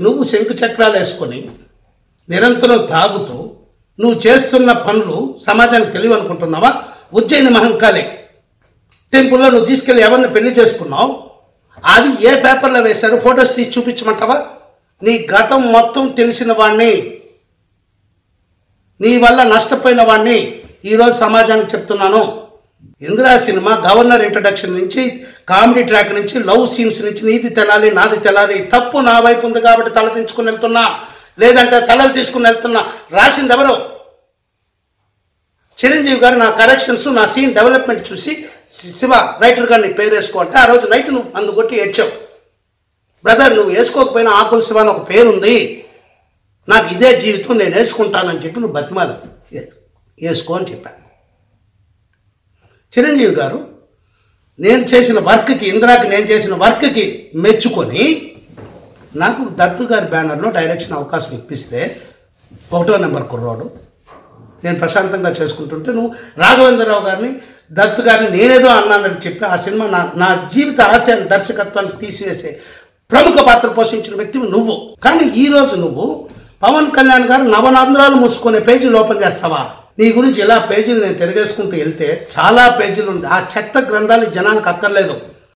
నువ్వు శంకు చక్రాలు వేసుకొని నిరంతరం తాగుతూ నువ్వు చేస్తున్న పనులు సమాజానికి తెలివి అనుకుంటున్నావా ఉజ్జయిని మహంకాళి టెంపుల్లో నువ్వు తీసుకెళ్ళి ఎవరిని పెళ్ళి చేసుకున్నావు? అది ఏ పేపర్లో వేశారు? ఫొటోస్ తీసి చూపించమంటావా? నీ గతం మొత్తం తెలిసిన వాణ్ణి. నీ వల్ల నష్టపోయిన వాణ్ణి. ఈరోజు సమాజానికి చెప్తున్నాను. ఇందిరా సినిమా గవర్నర్ ఇంట్రడక్షన్ నుంచి కామెడీ ట్రాక్ నుంచి లవ్ సీన్స్ నుంచి నీది తెలాలి నాది తెలాలి తప్పు నా వైపు ఉంది కాబట్టి తల దించుకుని వెళ్తున్నా లేదంటే తలలు తీసుకుని వెళ్తున్నా. రాసింది ఎవరు చిరంజీవి గారు నా కరెక్షన్స్ నా సీన్ డెవలప్మెంట్ చూసి శివ రైటర్ గారిని పేరు వేసుకో అంటే ఆ రోజు నైట్ నువ్వు అందుకొట్టి ఏడ్చావు బ్రదర్ నువ్వు వేసుకోకపోయినా ఆకుల శివ అని ఒక పేరు ఉంది నాకు ఇదే జీవితం నేను వేసుకుంటానని చెప్పి నువ్వు బతిమాలు వేసుకో అని చెప్పాను చిరంజీవి గారు నేను చేసిన వర్క్కి ఇందిరాకి నేను చేసిన వర్క్కి మెచ్చుకొని నాకు దత్తు గారి బ్యానర్లో డైరెక్షన్ అవకాశం ఇప్పిస్తే ఒకటో నెంబర్ కుర్రోడు. నేను ప్రశాంతంగా చేసుకుంటుంటే నువ్వు రాఘవేంద్రరావు గారిని దత్తు గారిని నేనేదో అన్నానని చెప్పి ఆ సినిమా నా నా జీవిత ఆశయాన్ని దర్శకత్వాన్ని తీసివేసే ప్రముఖ పాత్ర పోషించిన వ్యక్తివి నువ్వు. కానీ ఈ రోజు నువ్వు పవన్ కళ్యాణ్ గారు నవనంద్రాలు మూసుకునే పేజీలు ఓపెన్ చేస్తావా? నీ గురించి ఇలా పేజీలు నేను తిరగేసుకుంటూ వెళ్తే చాలా పేజీలు ఉంది ఆ చెత్త గ్రంథాలు జనానికి అక్కర్లేదు.